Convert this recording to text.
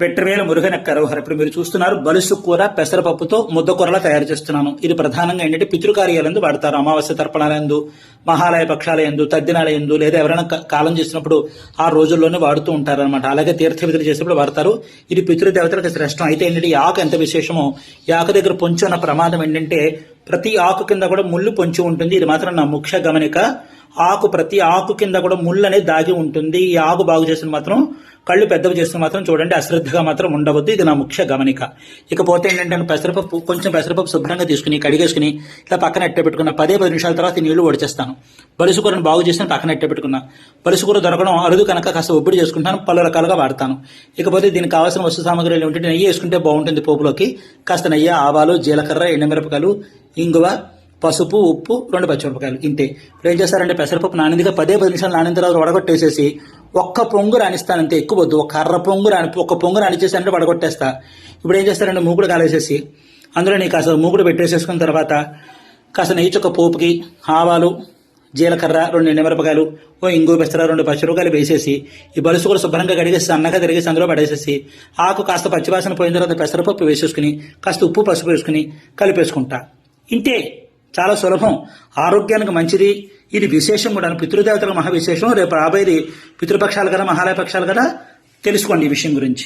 వెట్రవేల మురుగన కరోహర ఇప్పుడు మీరు చూస్తున్నారు బలుసు కూర పెసరపప్పుతో ముద్దకూరలా తయారు చేస్తున్నాను. ఇది ప్రధానంగా ఏంటంటే పితృకార్యాలందు వాడతారు. అమావాస్య తర్పణాలందు మహాలయ పక్షాల ఎందు తద్దినాల ఎందు లేదా ఎవరైనా కాలం చేసినప్పుడు ఆ రోజుల్లోనే వాడుతూ ఉంటారనమాట అలాగే తీర్థ విధులు చేసినప్పుడు వాడతారు. ఇది పితృదేవతలకు శ్రేష్టం అయితే ఏంటంటే ఈ ఆకు ఎంత విశేషమో ఈ ఆకు దగ్గర పొంచి ఉన్న ప్రమాదం ఏంటంటే ప్రతి ఆకు కింద కూడా ముళ్ళు పొంచి ఉంటుంది. ఇది మాత్రం నా ముఖ్య గమనిక. ఆకు ప్రతి ఆకు కింద కూడా ముళ్ళు అనేది దాగి ఉంటుంది. ఈ ఆకు బాగు చేసిన మాత్రం కళ్ళు పెద్దవి చేసిన మాత్రం చూడండి అశ్రద్ధగా మాత్రం ఉండవద్దు. ఇది నా ముఖ్య గమనిక. ఇకపోతే ఏంటంటే పెసరపప్పు కొంచెం పెసరపప్పు శుభ్రంగా తీసుకుని కడిగేసుకుని ఇలా పక్కన ఎట్ట పెట్టుకున్న పదే పది నిమిషాల తర్వాత నీళ్ళు ఒడిచేస్తాను. బలుసుకూరను బాగు చేసిన పక్కన ఎట్ట పెట్టుకున్నా. బలుసు కూర దొరకడం అరుదు కనుక కాస్త ఒబ్బడి చేసుకుంటాను పలు రకాలుగా వాడతాను. ఇకపోతే దీనికి కావాల్సిన వస్తు సామాగ్రిలు ఏమిటంటే నెయ్యి వేసుకుంటే బాగుంటుంది పోపులోకి. కాస్త నెయ్యి ఆవాలు జీలకర్ర ఎండుమిరపకాయలు ఇంగువ పసుపు ఉప్పు రెండు పచ్చిమిరపకాయలు. ఇంతే. ఇప్పుడు ఏం చేస్తారంటే పెసరపప్పు నానిందిగా పదే పది నిమిషాలు నానిన తర్వాత వడగొట్టేసేసి ఒక్క పొంగు రానిస్తాను ఎక్కువ వద్దు. ఒక కర్ర పొంగు రాని ఒక్క పొంగు రాణిచ్చేసానంటే వడగొట్టేస్తా. ఇప్పుడు ఏం చేస్తారంటే మూకుడు కాలేసేసి అందులో నీకు కాస్త మూకుడు పెట్టేసేసుకున్న తర్వాత కాస్త నెయ్యి చొక్క పోపుకి ఆవాలు జీలకర్ర రెండు ఎండుమిరపకాయలు ఓ ఇంగు పెసర రెండు పచ్చిమిరపకాయలు వేసేసి ఈ బలుసు కూడా శుభ్రంగా కడిగేసి సన్నగా తిరిగేసి అందులో పడేసేసి ఆకు కాస్త పచ్చివాసన పోయిన తర్వాత పెసరపప్పు వేసేసుకుని కాస్త ఉప్పు పసుపు వేసుకుని కలిపేసుకుంటా. ఇంతే. చాలా సులభం. ఆరోగ్యానికి మంచిది. ఇది విశేషం కూడా. పితృదేవతల మహా విశేషం రేపు రాబోయేది పితృపక్షాలు కదా మహాలయ పక్షాలు కదా? తెలుసుకోండి ఈ విషయం గురించి.